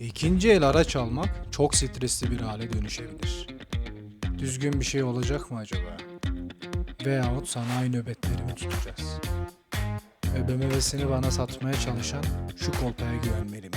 İkinci el araç almak çok stresli bir hale dönüşebilir. Düzgün bir şey olacak mı acaba? Veyahut sanayi nöbetleri mi tutacağız? Ve BMW'sini bana satmaya çalışan şu kolpaya güvenmeli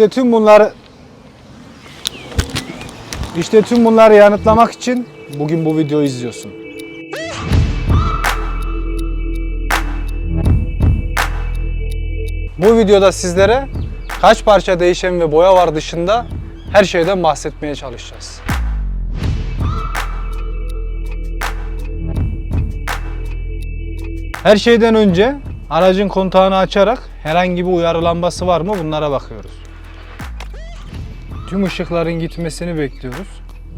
İşte tüm bunları İşte tüm bunları yanıtlamak için bugün bu videoyu izliyorsun. Bu videoda sizlere kaç parça değişen ve boya var dışında her şeyden bahsetmeye çalışacağız. Her şeyden önce aracın kontağını açarak herhangi bir uyarı lambası var mı bunlara bakıyoruz. Tüm ışıkların gitmesini bekliyoruz.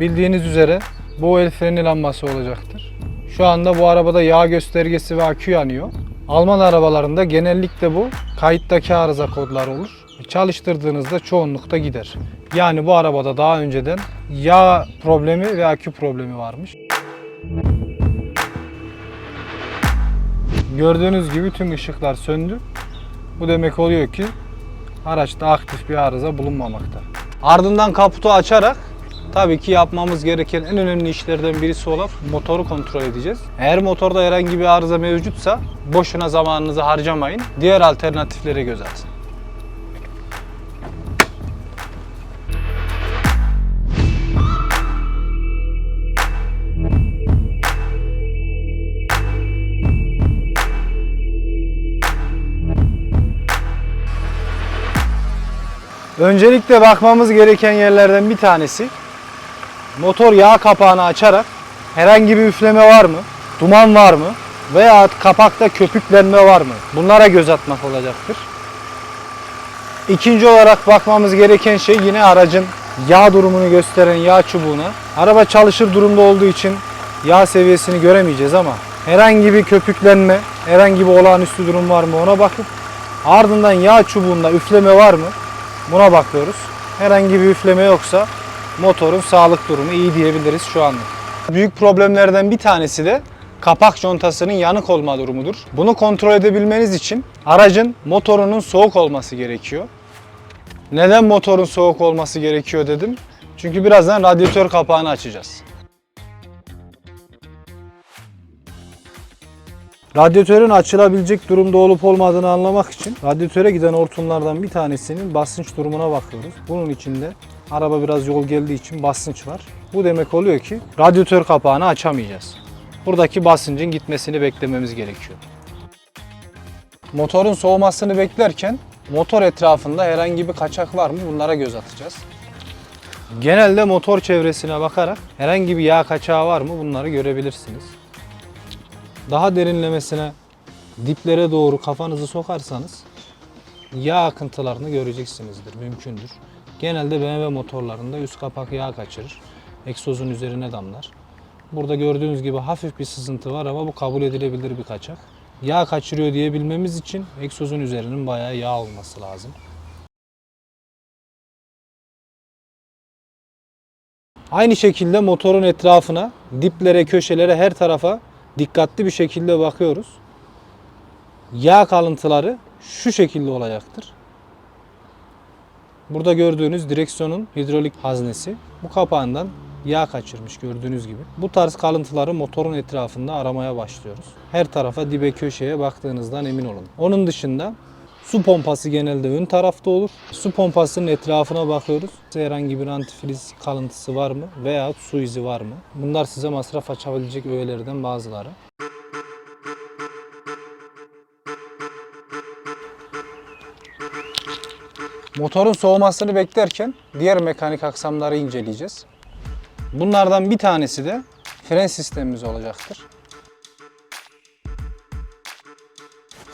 Bildiğiniz üzere bu el freni lambası olacaktır. Şu anda bu arabada yağ göstergesi ve akü yanıyor. Alman arabalarında genellikle bu kayıttaki arıza kodları olur. Çalıştırdığınızda çoğunlukta gider. Yani bu arabada daha önceden yağ problemi ve akü problemi varmış. Gördüğünüz gibi tüm ışıklar söndü. Bu demek oluyor ki araçta aktif bir arıza bulunmamakta. Ardından kaputu açarak tabii ki yapmamız gereken en önemli işlerden birisi olan motoru kontrol edeceğiz. Eğer motorda herhangi bir arıza mevcutsa boşuna zamanınızı harcamayın. Diğer alternatiflere göz atın. Öncelikle bakmamız gereken yerlerden bir tanesi motor yağ kapağını açarak herhangi bir üfleme var mı? Duman var mı? Veya kapakta köpüklenme var mı? Bunlara göz atmak olacaktır. İkinci olarak bakmamız gereken şey yine aracın yağ durumunu gösteren yağ çubuğuna. Araba çalışır durumda olduğu için yağ seviyesini göremeyeceğiz ama herhangi bir köpüklenme, herhangi bir olağanüstü durum var mı ona bakıp ardından yağ çubuğunda üfleme var mı? Buna bakıyoruz. Herhangi bir üfleme yoksa motorun sağlık durumu iyi diyebiliriz şu anda. Büyük problemlerden bir tanesi de kapak contasının yanık olma durumudur. Bunu kontrol edebilmeniz için aracın motorunun soğuk olması gerekiyor. Neden motorun soğuk olması gerekiyor dedim. Çünkü birazdan radyatör kapağını açacağız. Radyatörün açılabilecek durumda olup olmadığını anlamak için radyatöre giden hortumlardan bir tanesinin basınç durumuna bakıyoruz. Bunun içinde araba biraz yol geldiği için basınç var. Bu demek oluyor ki radyatör kapağını açamayacağız. Buradaki basıncın gitmesini beklememiz gerekiyor. Motorun soğumasını beklerken motor etrafında herhangi bir kaçak var mı bunlara göz atacağız. Genelde motor çevresine bakarak herhangi bir yağ kaçağı var mı bunları görebilirsiniz. Daha derinlemesine diplere doğru kafanızı sokarsanız yağ akıntılarını göreceksinizdir, mümkündür. Genelde BMW motorlarında üst kapak yağ kaçırır. Egzozun üzerine damlar. Burada gördüğünüz gibi hafif bir sızıntı var ama bu kabul edilebilir bir kaçak. Yağ kaçırıyor diyebilmemiz için egzozun üzerinin bayağı yağ olması lazım. Aynı şekilde motorun etrafına, diplere, köşelere, her tarafa dikkatli bir şekilde bakıyoruz. Yağ kalıntıları şu şekilde olacaktır. Burada gördüğünüz direksiyonun hidrolik haznesi. Bu kapağından yağ kaçırmış gördüğünüz gibi. Bu tarz kalıntıları motorun etrafında aramaya başlıyoruz. Her tarafa dibe köşeye baktığınızdan emin olun. Onun dışında su pompası genelde ön tarafta olur. Su pompasının etrafına bakıyoruz. Herhangi bir antifriz kalıntısı var mı veya su izi var mı? Bunlar size masraf açabilecek öğelerden bazıları. Motorun soğumasını beklerken diğer mekanik aksamları inceleyeceğiz. Bunlardan bir tanesi de fren sistemimiz olacaktır.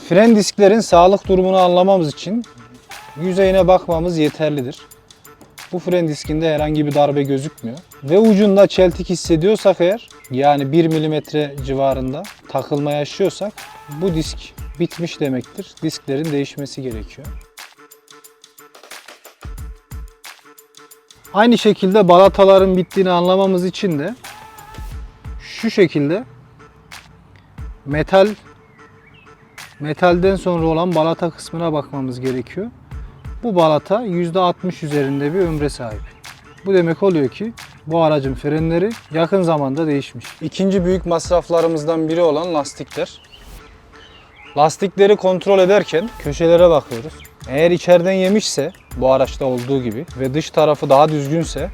Fren disklerin sağlık durumunu anlamamız için yüzeyine bakmamız yeterlidir. Bu fren diskinde herhangi bir darbe gözükmüyor. Ve ucunda çeltik hissediyorsak eğer yani 1 mm civarında takılma yaşıyorsak bu disk bitmiş demektir. Disklerin değişmesi gerekiyor. Aynı şekilde balataların bittiğini anlamamız için de şu şekilde metal metalden sonra olan balata kısmına bakmamız gerekiyor. Bu balata %60 üzerinde bir ömre sahip. Bu demek oluyor ki bu aracın frenleri yakın zamanda değişmiş. İkinci büyük masraflarımızdan biri olan lastikler. Lastikleri kontrol ederken köşelere bakıyoruz. Eğer içeriden yemişse bu araçta olduğu gibi ve dış tarafı daha düzgünse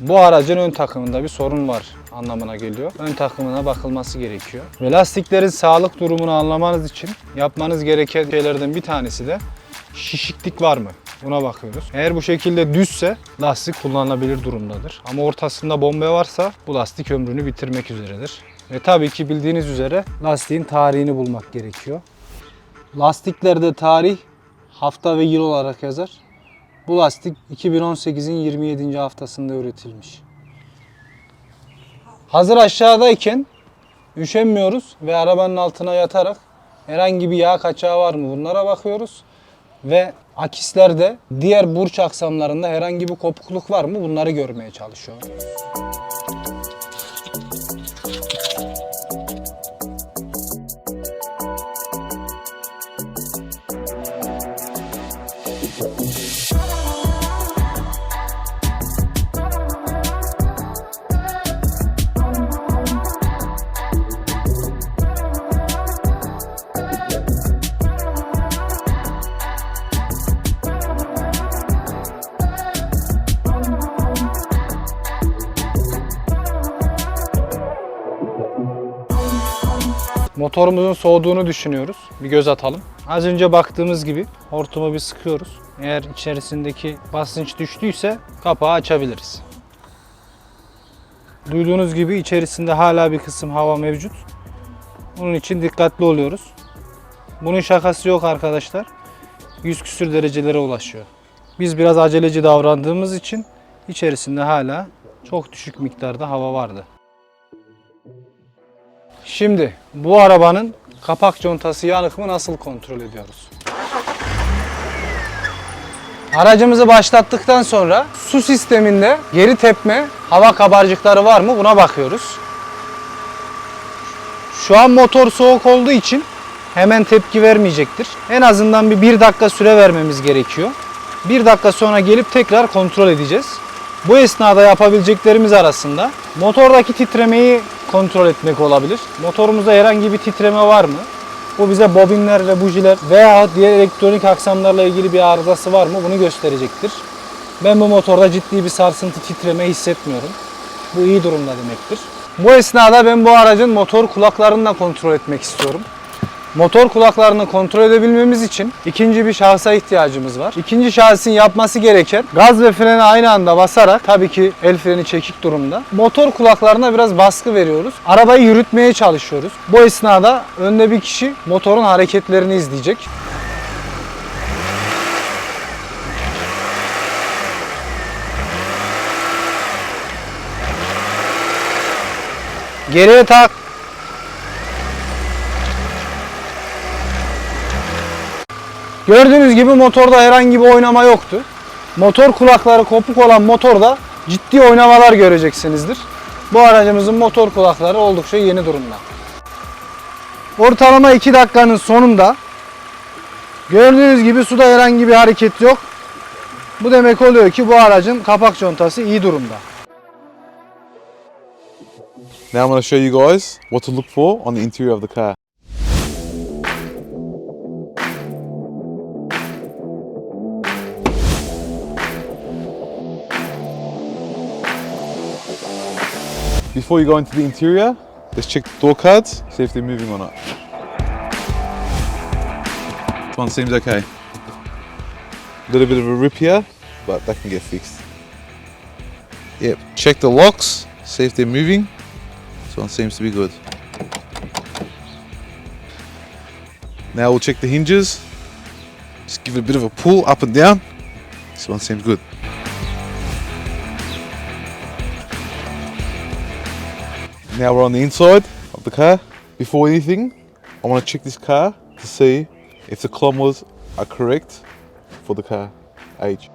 bu aracın ön takımında bir sorun var anlamına geliyor. Ön takımına bakılması gerekiyor. Ve lastiklerin sağlık durumunu anlamanız için yapmanız gereken şeylerden bir tanesi de şişiklik var mı? Buna bakıyoruz. Eğer bu şekilde düzse lastik kullanılabilir durumdadır. Ama ortasında bombe varsa bu lastik ömrünü bitirmek üzeredir. Ve tabii ki bildiğiniz üzere lastiğin tarihini bulmak gerekiyor. Lastiklerde tarih hafta ve yıl olarak yazar. Bu lastik 2018'in 27. haftasında üretilmiş. Hazır aşağıdayken üşenmiyoruz ve arabanın altına yatarak herhangi bir yağ kaçağı var mı bunlara bakıyoruz. Ve akislerde diğer burç aksamlarında herhangi bir kopukluk var mı bunları görmeye çalışıyorum. Motorumuzun soğuduğunu düşünüyoruz. Bir göz atalım. Az önce baktığımız gibi hortumu bir sıkıyoruz. Eğer içerisindeki basınç düştüyse kapağı açabiliriz. Duyduğunuz gibi içerisinde hala bir kısım hava mevcut. Bunun için dikkatli oluyoruz. Bunun şakası yok arkadaşlar. 100 küsür derecelere ulaşıyor. Biz biraz aceleci davrandığımız için içerisinde hala çok düşük miktarda hava vardı. Şimdi bu arabanın kapak contası yanık mı nasıl kontrol ediyoruz? Aracımızı başlattıktan sonra su sisteminde geri tepme, hava kabarcıkları var mı buna bakıyoruz. Şu an motor soğuk olduğu için hemen tepki vermeyecektir. En azından bir 1 dakika süre vermemiz gerekiyor. 1 dakika sonra gelip tekrar kontrol edeceğiz. Bu esnada yapabileceklerimiz arasında motordaki titremeyi kontrol etmek olabilir. Motorumuzda herhangi bir titreme var mı? Bu bize bobinler ve bujiler veya diğer elektronik aksamlarla ilgili bir arızası var mı bunu gösterecektir. Ben bu motorda ciddi bir sarsıntı titreme hissetmiyorum. Bu iyi durumda demektir. Bu esnada ben bu aracın motor kulaklarını da kontrol etmek istiyorum. Motor kulaklarını kontrol edebilmemiz için ikinci bir şahsa ihtiyacımız var. İkinci şahsın yapması gereken gaz ve freni aynı anda basarak tabii ki el freni çekik durumda. Motor kulaklarına biraz baskı veriyoruz. Arabayı yürütmeye çalışıyoruz. Bu esnada önde bir kişi motorun hareketlerini izleyecek. Geriye tak. Gördüğünüz gibi motorda herhangi bir oynama yoktu. Motor kulakları kopuk olan motorda ciddi oynamalar göreceksinizdir. Bu aracımızın motor kulakları oldukça yeni durumda. Ortalama 2 dakikanın sonunda gördüğünüz gibi suda herhangi bir hareket yok. Bu demek oluyor ki bu aracın kapak contası iyi durumda. Now I'm going to show you guys what to look for on the interior of the car. Before you go into the interior, let's check the door cards, see if they're moving or not. This one seems okay. A little bit of a rip here, but that can get fixed. Yep, check the locks, see if they're moving. This one seems to be good. Now we'll check the hinges. Just give it a bit of a pull up and down. This one seems good. Now we're on the inside of the car. Before anything, I want to check this car to see if the kilometers are correct for the car age.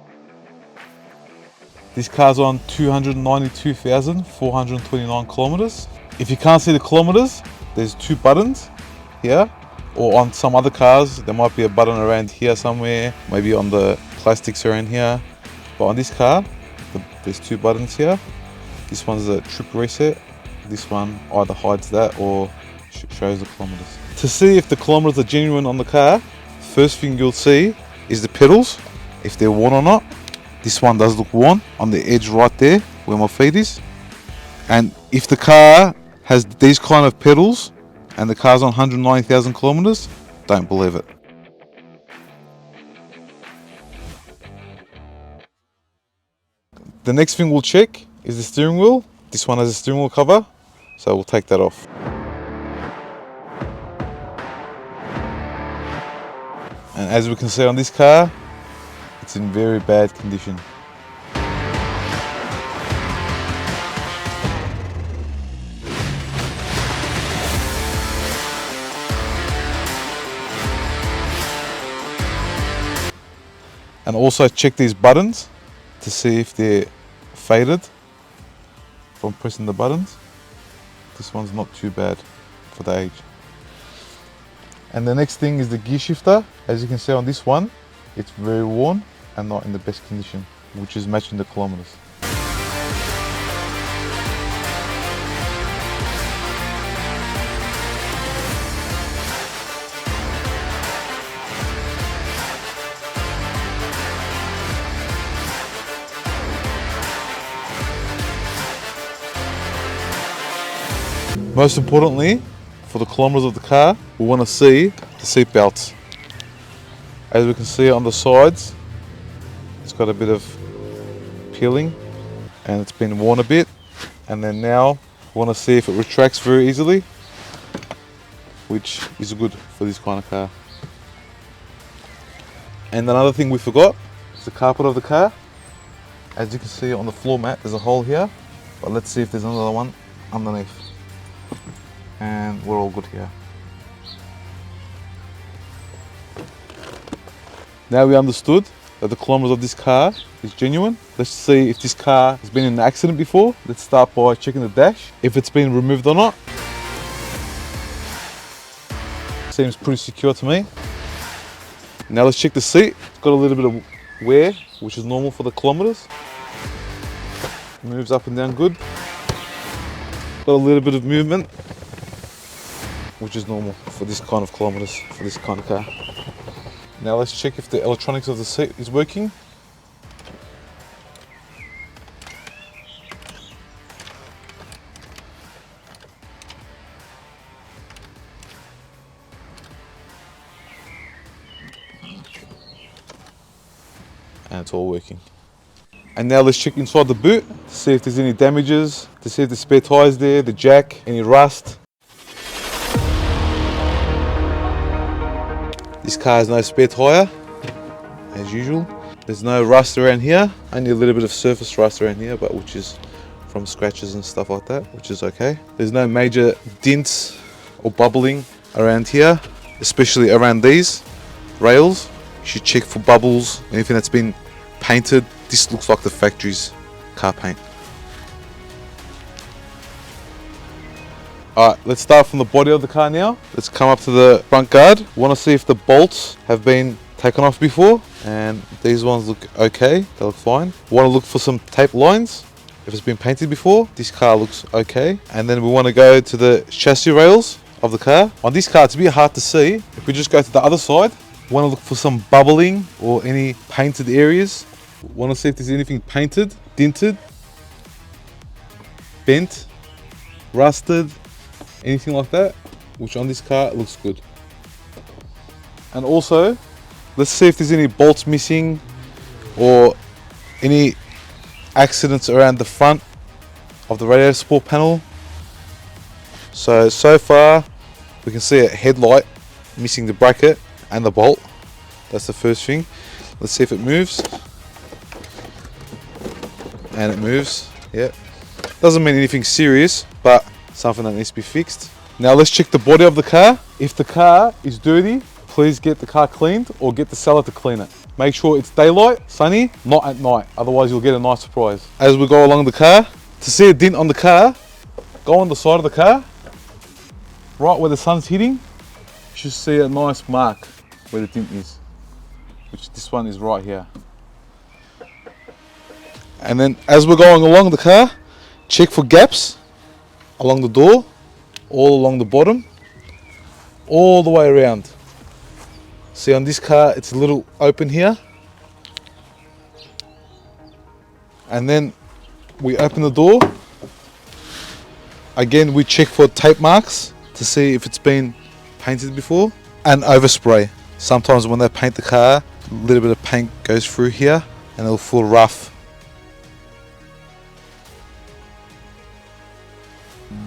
This car's on 292,429 kilometers. If you can't see the kilometers, there's two buttons here, or on some other cars, there might be a button around here somewhere, maybe on the plastics around here. But on this car, the, there's two buttons here. This one's a trip reset. This one either hides that or sh- shows the kilometers. To see if the kilometers are genuine on the car, first thing you'll see is the pedals, if they're worn or not. This one does look worn on the edge right there where my feet is. And if the car has these kind of pedals and the car's on 190,000 kilometers, don't believe it. The next thing we'll check is the steering wheel. This one has a steering wheel cover, so we'll take that off. And as we can see on this car, it's in very bad condition. And also check these buttons to see if they're faded from pressing the buttons. This one's not too bad for the age. And the next thing is the gear shifter. As you can see on this one, it's very worn and not in the best condition, which is matching the kilometers. Most importantly, for the kilometers of the car, we want to see the seat belts. As we can see on the sides, it's got a bit of peeling and it's been worn a bit. And then now we want to see if it retracts very easily, which is good for this kind of car. And another thing we forgot is the carpet of the car. As you can see on the floor mat, there's a hole here, but let's see if there's another one underneath and we're all good here. Now we understood that the kilometers of this car is genuine. Let's see if this car has been in an accident before. Let's start by checking the dash, if it's been removed or not. Seems pretty secure to me. Now let's check the seat. It's got a little bit of wear, which is normal for the kilometers. Moves up and down good. Got a little bit of movement which is normal for this kind of kilometers for this kind of car. Now let's check if the electronics of the seat is working. And it's all working. And now let's check inside the boot to see if there's any damages, to see if the spare tyres there, the jack, any rust, This car has no spare tyre, as usual. There's no rust around here, only a little bit of surface rust around here, but which is from scratches and stuff like that, which is okay. There's no major dents or bubbling around here, especially around these rails. You should check for bubbles, anything that's been painted. This looks like the factory's car paint. Alright, let's start from the body of the car now. Let's come up to the front guard. Want to see if the bolts have been taken off before. And these ones look okay, they look fine. Want to look for some tape lines. If it's been painted before, this car looks okay. And then we want to go to the chassis rails of the car. On this car, it's a bit hard to see. If we just go to the other side, want to look for some bubbling or any painted areas. Want to see if there's anything painted, dented, bent, rusted, anything like that, which on this car looks good. And also, let's see if there's any bolts missing, or any accidents around the front of the radiator support panel. So, so far we can see a headlight missing the bracket and the bolt. That's the first thing. Let's see if it moves. And it moves. Yeah. Doesn't mean anything serious, but something that needs to be fixed. Now let's check the body of the car. If the car is dirty, please get the car cleaned or get the seller to clean it. Make sure it's daylight, sunny, not at night. Otherwise you'll get a nice surprise. As we go along the car, to see a dent on the car, go on the side of the car, right where the sun's hitting, you should see a nice mark where the dent is. Which this one is right here. And then as we're going along the car, check for gaps along the door, all along the bottom, all the way around. See on this car, it's a little open here. And then we open the door. Again, we check for tape marks to see if it's been painted before and overspray. Sometimes when they paint the car, a little bit of paint goes through here and it'll feel rough.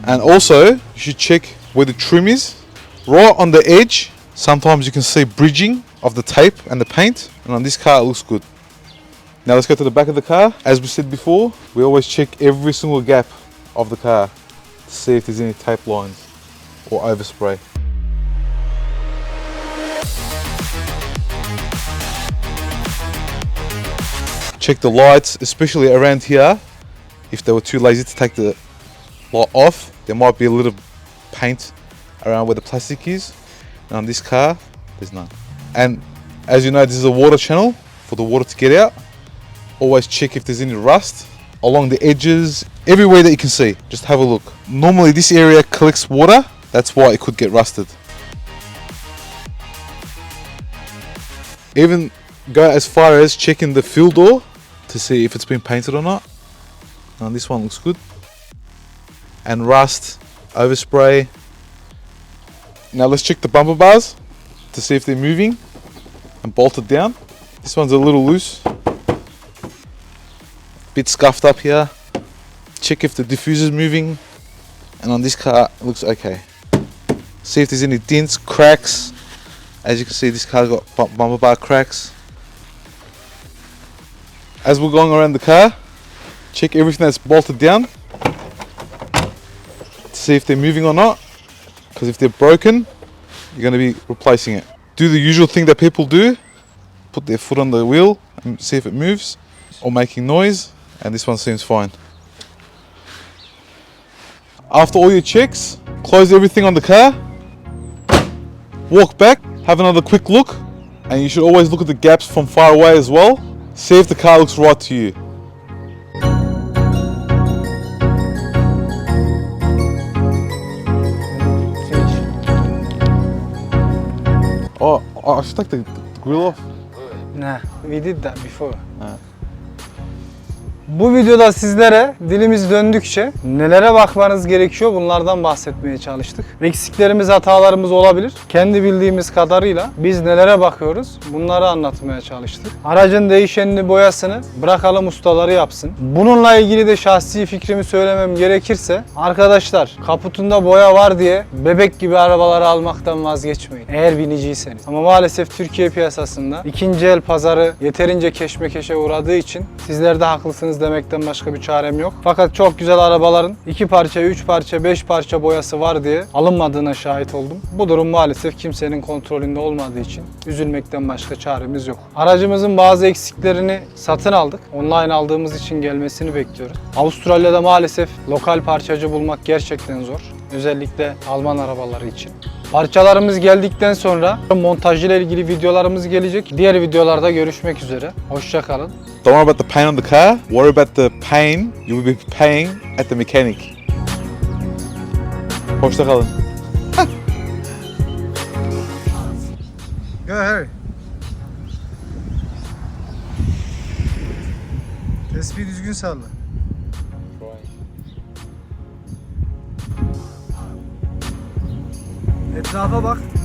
And also, you should check where the trim is. Right on the edge, sometimes you can see bridging of the tape and the paint. And on this car, it looks good. Now let's go to the back of the car. As we said before, we always check every single gap of the car to see if there's any tape lines or overspray. Check the lights, especially around here. If they were too lazy to take the light off, there might be a little paint around where the plastic is. And on this car, there's none. And as you know, this is a water channel for the water to get out. Always check if there's any rust along the edges, everywhere that you can see. Just have a look. Normally, this area collects water, that's why it could get rusted. Even go as far as checking the fuel door to see if it's been painted or not. Now, this one looks good and rust, overspray. Now let's check the bumper bars to see if they're moving and bolted down. This one's a little loose, bit scuffed up here. Check if the diffuser's moving, and on this car looks okay. See if there's any dents, cracks. As you can see, this car's got bumper bar cracks. As we're going around the car, check everything that's bolted down see if they're moving or not. Because if they're broken, you're going to be replacing it. Do the usual thing that people do put their foot on the wheel and see if it moves or making noise. And this one seems fine. After all your checks, close everything on the car, walk back, have another quick look, and you should always look at the gaps from far away as well. See if the car looks right to you. Just like the, grill off? Nah, we did that before. Bu videoda sizlere dilimiz döndükçe nelere bakmanız gerekiyor bunlardan bahsetmeye çalıştık. Eksiklerimiz, hatalarımız olabilir. Kendi bildiğimiz kadarıyla biz nelere bakıyoruz bunları anlatmaya çalıştık. Aracın değişenini, boyasını bırakalım ustaları yapsın. Bununla ilgili de şahsi fikrimi söylemem gerekirse arkadaşlar kaputunda boya var diye bebek gibi arabaları almaktan vazgeçmeyin. Eğer biniciyseniz. Ama maalesef Türkiye piyasasında ikinci el pazarı yeterince keşmekeşe uğradığı için sizler de haklısınız demekten başka bir çarem yok. Fakat çok güzel arabaların iki parça, üç parça, beş parça boyası var diye alınmadığına şahit oldum. Bu durum maalesef kimsenin kontrolünde olmadığı için üzülmekten başka çaremiz yok. Aracımızın bazı eksiklerini satın aldık. Online aldığımız için gelmesini bekliyoruz. Avustralya'da maalesef lokal parçacı bulmak gerçekten zor. Özellikle Alman arabaları için. Parçalarımız geldikten sonra montaj ile ilgili videolarımız gelecek. Diğer videolarda görüşmek üzere. Hoşça kalın. Don't worry about the paint on the car. Worry about the pain you will be paying at the mechanic. Hoşça kalın. Go Harry. Tespihi düzgün salla. Etrafa bak.